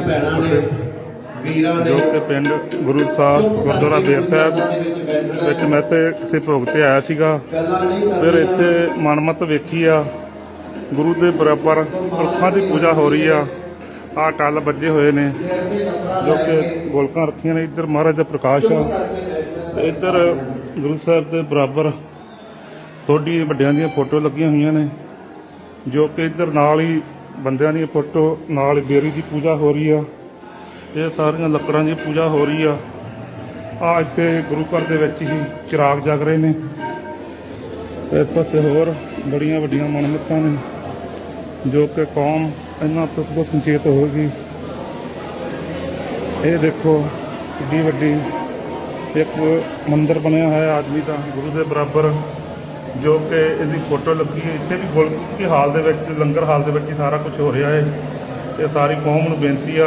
ਭੈਣਾਂ ਨੇ ਵੀਰਾਂ ਨੇ ਜੋ ਕਿ ਪਿੰਡ ਗੁਰੂ ਸਾਹਿਬ ਗੁਰਦੁਆਰਾ ਬੇਰ ਸਾਹਿਬ ਵਿੱਚ ਮੈਂ ਤੇ ਕਿਸੇ ਭੋਗ ਤੇ ਆਇਆ ਸੀਗਾ। ਫਿਰ ਇੱਥੇ ਮਨਮਤ ਵੇਖੀ ਆ। ਗੁਰੂ ਦੇ ਬਰਾਬਰ ਪੁਰਖਾਂ ਦੀ ਪੂਜਾ ਹੋ ਰਹੀ ਆ। ਆ ਟੱਲ ਵੱਜੇ ਹੋਏ ਨੇ। ਜੋ ਕਿ ਗੋਲਕਾਂ ਰੱਖੀਆਂ ਨੇ। ਇੱਧਰ ਮਹਾਰਾਜ ਦਾ ਪ੍ਰਕਾਸ਼ ਆ। ਇੱਧਰ ਗੁਰੂ ਸਾਹਿਬ ਦੇ ਬਰਾਬਰ ਥੋੜੀ ਵੱਡਿਆਂ ਦੀਆਂ ਫੋਟੋ ਲੱਗੀਆਂ ਹੋਈਆਂ ਨੇ। ਜੋ ਕਿ ਇੱਧਰ ਨਾਲ ਹੀ ਬੰਦਿਆਂ ਦੀ ਫੋਟੋ ਨਾਲ ਬੇਰੀ ਦੀ ਪੂਜਾ ਹੋ ਰਹੀ ਆ। ਇਹ ਸਾਰੀਆਂ ਲੱਕੜਾਂ ਦੀ ਪੂਜਾ ਹੋ ਰਹੀ ਆ। ਆ ਇੱਥੇ ਗੁਰੂ ਘਰ ਦੇ ਵਿੱਚ ਹੀ ਚਿਰਾਗ ਜਗ ਰਹੇ ਨੇ। ਇਸ ਪਾਸੇ ਹੋਰ ਬੜੀਆਂ ਵੱਡੀਆਂ ਮਨਮਤਾਂ ਨੇ, ਜੋ ਕਿ ਕੌਮ ਇਹਨਾਂ ਤੋਂ ਬਹੁਤ ਸੰਚੇਤ ਹੋਵੇਗੀ ਇਹ ਦੇਖੋ ਕਿੰਨੀ ਵੱਡੀ ਇੱਕ ਮੰਦਿਰ ਬਣਿਆ ਹੋਇਆ, ਆਦਮੀ ਦਾ ਗੁਰੂ ਦੇ ਬਰਾਬਰ। ਜੋ ਕਿ ਇਹਦੀ ਫੋਟੋ ਲੱਗੀ ਹੈ। ਇੱਥੇ ਵੀ ਗੁਲਕੀ ਹਾਲ ਦੇ ਵਿੱਚ, ਲੰਗਰ ਹਾਲ ਦੇ ਵਿੱਚ ਹੀ ਸਾਰਾ ਕੁਝ ਹੋ ਰਿਹਾ ਹੈ। ਇਹ ਸਾਰੀ ਕੌਮ ਨੂੰ ਬੇਨਤੀ ਆ